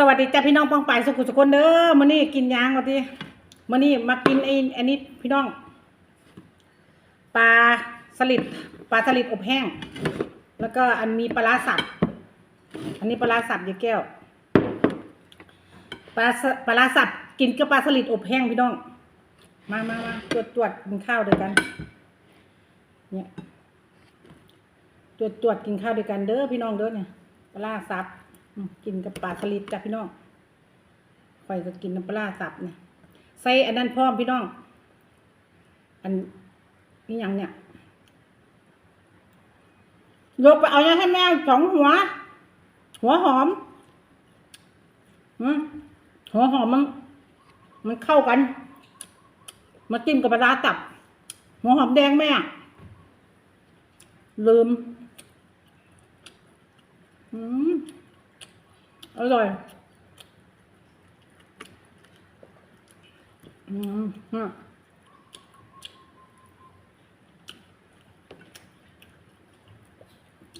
สวัสดีจ้าพี่น้องป้องปายสุขุสุคนเด้อมื้อนี้กินยางวันที่มื้อนี้มากินไอ้อันนี้พี่น้องปลาสลิดปลาสลิดอบแห้ง แล้วก็อันมีปลาร้าสับอันนี้ปลาร้าสับยายแก้วปลาปลาร้าสับกินกับปลาสลิดอบแห้งพี่น้อง มามามาตรวจตรวจกินข้าวด้วยกันเนี่ยตรวจตรวจกินข้าวด้วยกันเด้อพี่น้องเด้อเนี่ยปลาร้าสับ กินกับปลาสลิดจ้ะพี่น้องข่อยก็กินน้ำปลาสับเนี่ยใส่อันนั้นพร้อมพี่น้อง อันนี่ยังเนี่ยยกไปเอาเนี่ยให้แม่สองหัว หัวหอมอืมหัวหอมมันมันเข้ากัน มาจิ้มกับปลาร้าตับ หัวหอมแดงแม่ ลืม อืม อร่อย อืมฮะ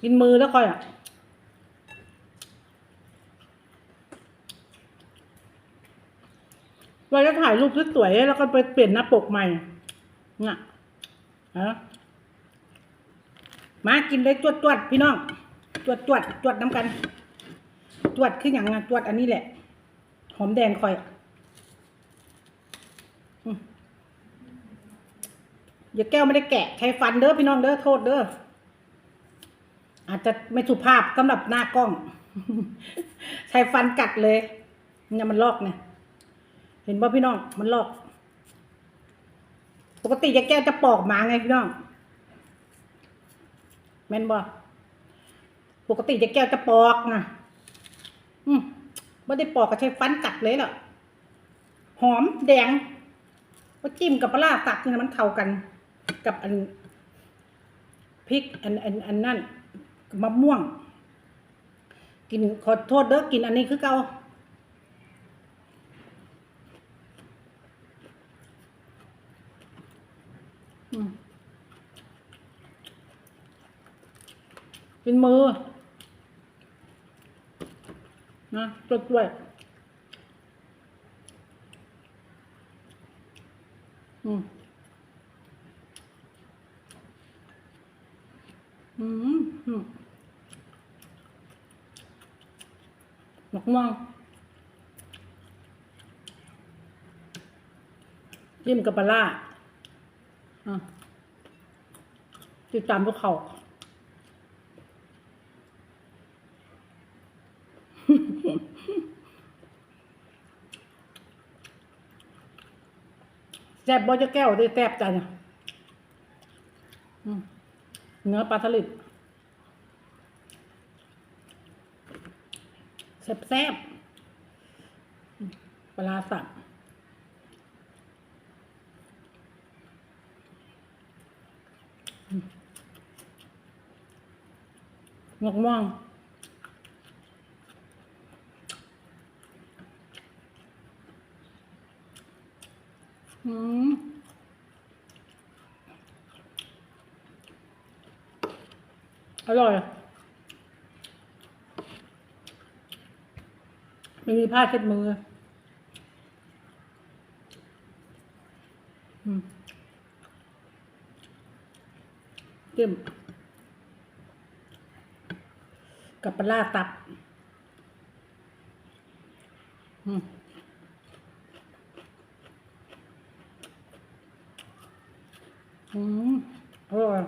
กินมือแล้วค่อยอะเราจะถ่ายรูปสวยๆแล้วก็ไปเปลี่ยนหน้าปกใหม่เนี่ยฮะมากินได้จวดจวดๆ พี่น้อง จวดจวดจวดน้ำกัน วดคืออย่างนะจวดอันนี้แหละ หอมแดงคอยอย่าแก้วไม่ได้แกะใช้ฟันเด้อพี่น้องเด้อโทษเด้ออาจจะไม่สุภาพสำหรับหน้ากล้อง ใช้ฟันกัดเลยเนี่ยมันลอกเนี่ย เห็นป่ะพี่น้องมันลอก ปกติยาแก้วจะปอกหมาไงพี่น้องแม่นบ่ปกติยาแก้วจะปอกนะ อืมไม่ได้ปอกก็ใช้ฟันกัดเลยหรอหอมแดงก็จิ้มกับปลาตักนี่นะมันเข้ากัน กับอันพริกอันอันอันนั่นมะม่วง กินขอโทษเด้อกินอันนี้คือเก่าเป็นมือ นะจดด้วย อืมอืมอืมหมกม่วงจิ้มกับปลาร้าอะติดตามพวกเขา แซ่บบ่จะแก้วได้แซ่บจ้ะเนื้อปลาสลิดแซ่บแซ่บปลาสับงอกม่วง อืมอร่อยไม่มีผ้าเช็ดมือ อืมจิ้มกับปลาร้าตับ อืม อืมอร่อย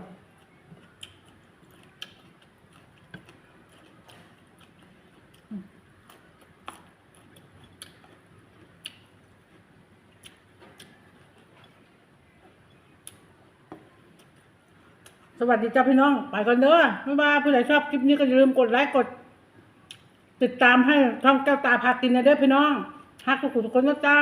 สวัสดีจ้าพี่น้อง ไปกันเด้อไม่ว่าผู้ใดชอบคลิปนี้ก็อย่าลืมกดไลค์กด ติดตามให้ช่องแก้วตาพากินนะเด้อพี่น้องฮักทุกคนทุกคนนะเจ้า